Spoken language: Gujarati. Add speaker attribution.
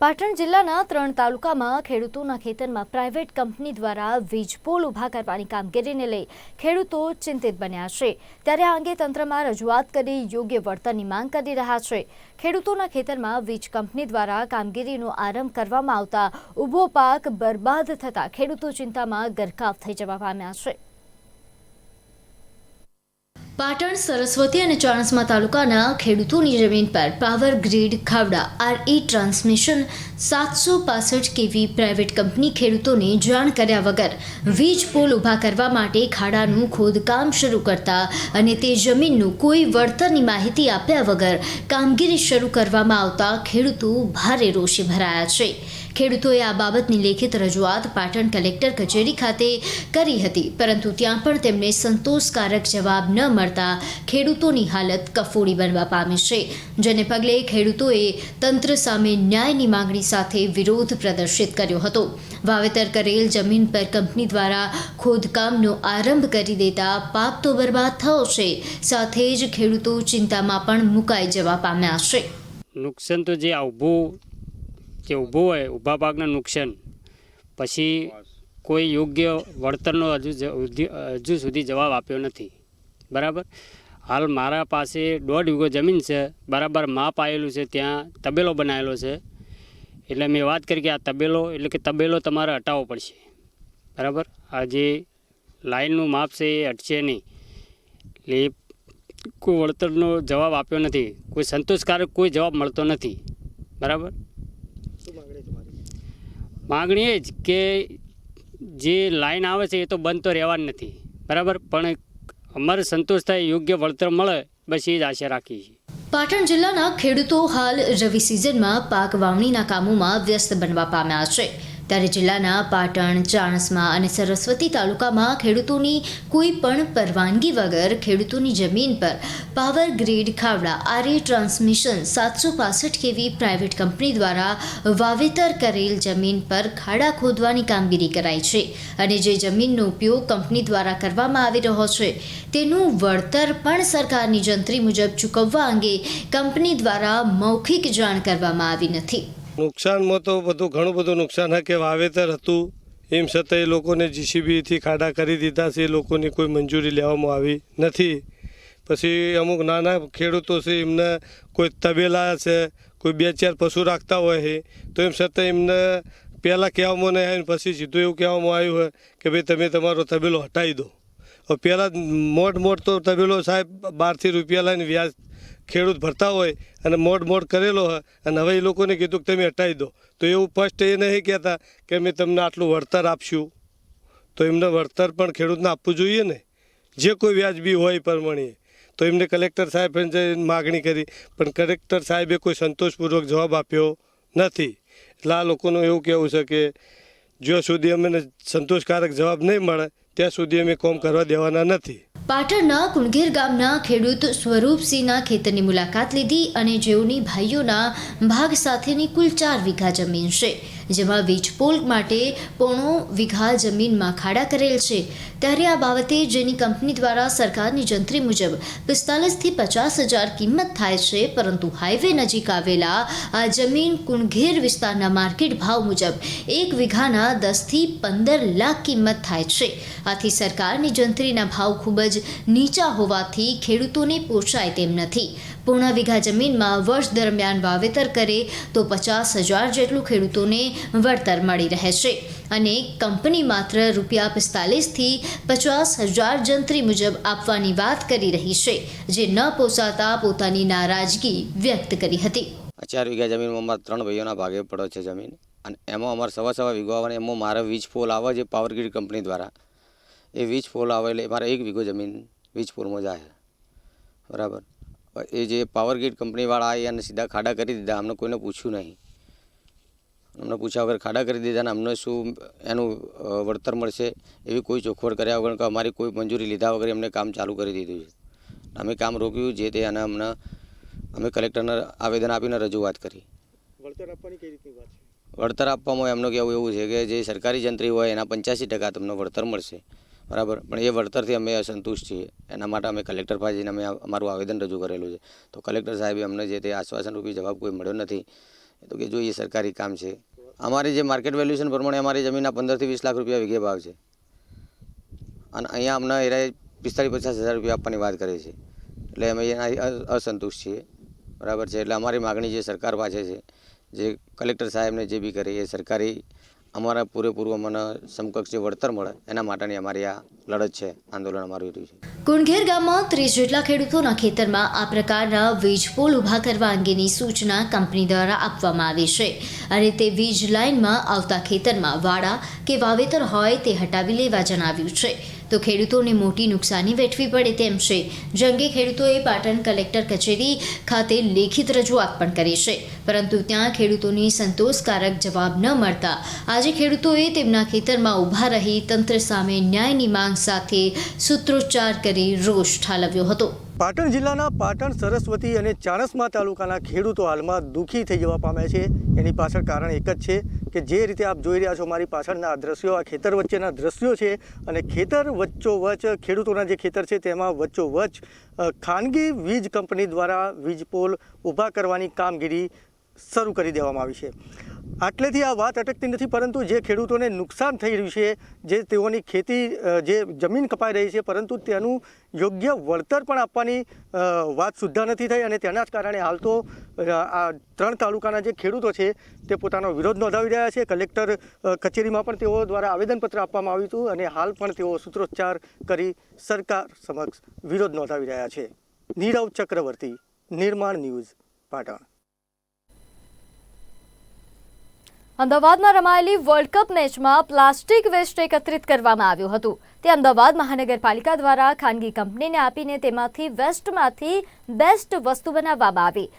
Speaker 1: પાટણ જિલ્લાના ત્રણ તાલુકામાં ખેડૂતોના ખેતરમાં પ્રાઇવેટ કંપની દ્વારા વીજ પોલ ઊભા કરવાની કામગીરીને લઈ ખેડૂતો ચિંતિત બન્યા છે. ત્યારે આ અંગે તંત્રમાં રજૂઆત કરી યોગ્ય વળતરની માંગ કરી રહ્યા છે. ખેડૂતોના ખેતરમાં વીજ કંપની દ્વારા કામગીરીનો આરંભ કરવામાં આવતા ઊભો પાક બરબાદ થતા ખેડૂતો ચિંતામાં ગરકાવ થઈ જવા પામ્યા છે. પાટણ, સરસ્વતી અને ચાણસ્મા તાલુકાના ખેડૂતોની જમીન પર power grid Khavda, RE transmission, સાતસો પાસઠ કેવી પ્રાઇવેટ કંપની ખેડૂતોને જાણ કર્યા વગર વીજ પોલ ઊભા કરવા માટે ખાડાનું ખોદકામ શરૂ કરતા અને તે જમીનનું કોઈ વળતરની માહિતી આપ્યા વગર કામગીરી શરૂ કરવામાં આવતા ખેડૂતો ભારે રોષે ભરાયા છે. ખેડૂતોએ આ બાબતની લેખિત રજૂઆત પાટણ કલેક્ટર કચેરી ખાતે કરી હતી. પરંતુ ત્યાં પણ તેમને સંતોષકારક જવાબ ન મળતા ખેડૂતોની હાલત કફોડી બનવા પામી છે. જેને પગલે ખેડૂતોએ તંત્ર સામે ન્યાયની માંગણી સાથે વિરોધ પ્રદર્શિત કર્યો હતો. વાવેતર કરેલ જમીન પર કંપની દ્વારા ખોદકામનો આરંભ કરી દેતા પાક તો બરબાદ થયો છે. સાથે જ ખેડૂતો ચિંતામાં પણ મુકાઈ જવા પામ્યા છે.
Speaker 2: નુકસાન તો જે આ જે ઊભું હોય, ઊભા પાકનું નુકસાન. પછી કોઈ યોગ્ય વળતરનો હજુ હજુ સુધી જવાબ આપ્યો નથી. બરાબર? હાલ મારા પાસે દોઢ વીઘો જમીન છે, બરાબર માપ આવેલું છે, ત્યાં તબેલો બનાવેલો છે. એટલે મેં વાત કરી કે આ તબેલો, એટલે કે તબેલો તમારે હટાવવો પડશે. બરાબર? આ જે લાઇનનું માપ છે એ હટશે નહીં. એટલે કોઈ વળતરનો જવાબ આપ્યો નથી. કોઈ સંતોષકારક કોઈ જવાબ મળતો નથી. બરાબર? માગણી એ જ કે જે લાઈન આવે છે એ તો બંધ તો રહેવાની નથી. બરાબર? પણ અમારે સંતોષ થાય યોગ્ય વળતર મળે બસ એ જ આશા રાખીએ છીએ.
Speaker 1: પાટણ જિલ્લાના ખેડૂતો હાલ રવિ સિઝનમાં પાક વાવણીના કામોમાં વ્યસ્ત બનવા પામ્યા છે. ત્યારે જિલ્લાના પાટણ, ચાણસ્મા અને સરસ્વતી તાલુકામાં ખેડૂતોની કોઈ પણ પરવાનગી વગર ખેડૂતોની જમીન પર પાવર ગ્રીડ, ખાવડા આરે ટ્રાન્સમિશન, સાતસો પાસઠ કેવી પ્રાઇવેટ કંપની દ્વારા વાવેતર કરેલ જમીન પર ખાડા ખોદવાની કામગીરી કરાઈ છે અને જે જમીનનો ઉપયોગ કંપની દ્વારા કરવામાં આવી રહ્યો છે, તેનું વળતર પણ સરકારની જંત્રી મુજબ ચૂકવવા અંગે કંપની દ્વારા મૌખિક જાણ કરવામાં આવી નથી.
Speaker 3: નુકસાનમાં તો બધું ઘણું બધું નુકસાન હા કે વાવેતર હતું. એમ છતાં એ લોકોને જીસીબીથી ખાડા કરી દીધા છે, એ લોકોની કોઈ મંજૂરી લેવામાં આવી નથી. પછી અમુક નાના ખેડૂતો છે, એમને કોઈ તબેલા છે, કોઈ બે ચાર પશુ રાખતા હોય છે, તો એમ છતાં એમને પહેલાં કહેવામાં નહીં આવે પછી સીધું એવું કહેવામાં આવ્યું હોય કે ભાઈ તમે તમારો તબેલો હટાવી દો. પહેલાં મોટ મોટ તો તબેલો સાહેબ બારથી રૂપિયા લઈને વ્યાજ ખેડૂત ભરતા હોય અને મોડ મોડ કરેલો હોય અને હવે એ લોકોને કીધું કે તમે હટાવી દો. તો એવું ફર્સ્ટ એ નહીં કહેતા કે અમે તમને આટલું વળતર આપશું. તો એમને વળતર પણ ખેડૂતને આપવું જોઈએ ને. જે કોઈ વ્યાજબી હોય પ્રમાણે. તો એમને કલેક્ટર સાહેબે માગણી કરી, પણ કલેક્ટર સાહેબે કોઈ સંતોષપૂર્વક જવાબ આપ્યો નથી. એટલે આ લોકોનું એવું કહેવું છે કે જ્યાં સુધી અમને સંતોષકારક જવાબ નહીં મળે, ત્યાં સુધી અમે કોમ કરવા દેવાના નથી.
Speaker 1: પાટણના કુણઘેર ગામના ખેડૂત સ્વરૂપસિંહના ખેતરની મુલાકાત લીધી અને જેઓની ભાઈઓના ભાગ સાથેની કુલ ચાર વીઘા જમીન છે. જેમાં વીજપોલ માટે પોણો વીઘા જમીનમાં ખાડા કરેલ છે. ત્યારે આ બાબતે જેની કંપની દ્વારા સરકારની જંત્રી મુજબ પિસ્તાલીસથી પચાસ હજાર કિંમત થાય છે, પરંતુ હાઈવે નજીક આવેલા આ જમીન કુણઘેર વિસ્તારના માર્કેટ ભાવ મુજબ એક વીઘાના દસથી પંદર લાખ કિંમત થાય છે. આથી સરકારની જંત્રીના ભાવ ખૂબ જ નીચા હોવાથી ખેડૂતોને પોષાય તેમ નથી. પૂર્ણ વીઘા જમીનમાં વર્ષ દરમિયાન વાવેતર કરે તો પચાસ હજાર જેટલું ખેડૂતોને વળતર મળી રહે છે. અને કંપની માત્ર રૂપિયા પિસ્તાલીસથી પચાસ હજાર જંત્રી મુજબ આપવાની વાત કરી રહી છે, જે ન પોસાતા પોતાની નારાજગી વ્યક્ત કરી હતી.
Speaker 4: ચાર વીઘા જમીનમાં અમારા ત્રણ ભાઈઓના ભાગે પડ્યો છે જમીન અને એમાં અમારે સવા સવા વીઘો આવે એમાં મારે વીજ પોલ આવે છે પાવર ગ્રીડ કંપની દ્વારા. એ વીજ પોલ આવે એટલે મારે એક વીઘો જમીન વીજ પોલમાં જાય. બરાબર? એ જે પાવર ગ્રીડ કંપનીવાળા આવી અને સીધા ખાડા કરી દીધા. અમને કોઈને પૂછ્યું નહીં. અમને પૂછ્યા વગર ખાડા કરી દીધા અને અમને શું એનું વળતર મળશે એવી કોઈ ચોખવટ કર્યા વગર કે અમારી કોઈ મંજૂરી લીધા વગર એમને કામ ચાલુ કરી દીધું છે. અમે કામ રોક્યું જે તે અને અમને અમે કલેક્ટરને આવેદન આપીને રજૂઆત કરી. વળતર આપવામાં એમનું કહેવું એવું છે કે જે સરકારી જંત્રી હોય એના પંચ્યાસી ટકા તમને વળતર મળશે. બરાબર. પણ એ વળતરથી અમે અસંતુષ્ટ છીએ. એના માટે અમે કલેક્ટર પાસે જઈને અમે અમારું આવેદન રજૂ કરેલું છે. તો કલેક્ટર સાહેબે અમને જે તે આશ્વાસન રૂપી જવાબ કોઈ મળ્યો નથી તો કે જો એ સરકારી કામ છે. અમારી જે માર્કેટ વેલ્યુએશન પ્રમાણે અમારી જમીનના પંદરથી વીસ લાખ રૂપિયા વીઘે ભાવ છે. અને અહીંયા અમને એરાએ પિસ્તાળીસ પચાસ હજાર રૂપિયા આપવાની વાત કરે છે. એટલે અમે એના અસંતુષ્ટ છીએ. બરાબર છે. એટલે અમારી માગણી જે સરકાર પાસે છે, જે કલેક્ટર સાહેબને જે બી કરે, એ સરકારી અમારા પૂરેપૂરું અમને સમકક્ષ જે વળતર મળે, એના માટેની અમારી આ લડત છે, આંદોલન અમારું રહ્યું છે.
Speaker 1: કુણઘેર ગામમાં ત્રીસ જેટલા ખેડૂતોના ખેતરમાં આ પ્રકારના વીજ પોલ ઊભા કરવા અંગેની સૂચના કંપની દ્વારા આપવામાં આવી છે અને તે વીજ લાઇનમાં આવતા ખેતરમાં વાડા કે વાવેતર હોય તે હટાવી લેવા જણાવ્યું છે. તો ખેડૂતોને મોટી નુકસાની વેઠવી પડે તેમ છે જંગે ખેડૂતોએ પાટણ કલેક્ટર કચેરી ખાતે લેખિત રજૂઆત પણ કરી છે. પરંતુ ત્યાં ખેડૂતોની સંતોષકારક જવાબ ન મળતા આજે ખેડૂતોએ તેમના ખેતરમાં ઊભા રહી તંત્ર સામે ન્યાયની માંગ સાથે સૂત્રોચ્ચાર કરી રોષ ઠાલવ્યો હતો.
Speaker 5: પાટણ જિલ્લાના પાટણ, સરસ્વતી અને ચાણસ્મા તાલુકાના ખેડૂતો હાલમાં દુઃખી થઈ જવા પામ્યા છે. એની પાછળ કારણ એક જ છે કે જે રીતે આપ જોઈ રહ્યા છો મારી પાછળના આ દ્રશ્યો, આ ખેતર વચ્ચેના દ્રશ્યો છે અને ખેતર વચ્ચોવચ ખેડૂતોના જે ખેતર છે તેમાં વચ્ચોવચ ખાનગી વીજ કંપની દ્વારા વીજ પોલ ઊભા કરવાની કામગીરી શરૂ કરી દેવામાં આવી છે. આટલેથી આ વાત અટકતી નથી, પરંતુ જે ખેડૂતોને નુકસાન થઈ રહ્યું છે, જે તેઓની ખેતી જે જમીન કપાઈ રહી છે, પરંતુ તેનું યોગ્ય વળતર પણ આપવાની વાત સુદ્ધા નથી થઈ અને તેના જ કારણે હાલ તો આ ત્રણ તાલુકાના જે ખેડૂતો છે, તે પોતાનો વિરોધ નોંધાવી રહ્યા છે. કલેક્ટર કચેરીમાં પણ તેઓ દ્વારા આવેદનપત્ર આપવામાં આવ્યું હતું અને હાલ પણ તેઓ સૂત્રોચ્ચાર કરી સરકાર સમક્ષ વિરોધ નોંધાવી રહ્યા છે. નીરવ ચક્રવર્તી, નિર્માણ ન્યૂઝ, પાટણ.
Speaker 6: અમદાવાદમાં રમાયેલી વર્લ્ડ કપ મેચમાં પ્લાસ્ટિક વેસ્ટ એકત્રિત કરવામાં આવ્યું હતું. તે અમદાવાદ મહાનગરપાલિકા દ્વારા ખાનગી કંપનીને આપીને તેમાંથી વેસ્ટમાંથી બેસ્ટ વસ્તુ બનાવવામાં આવી.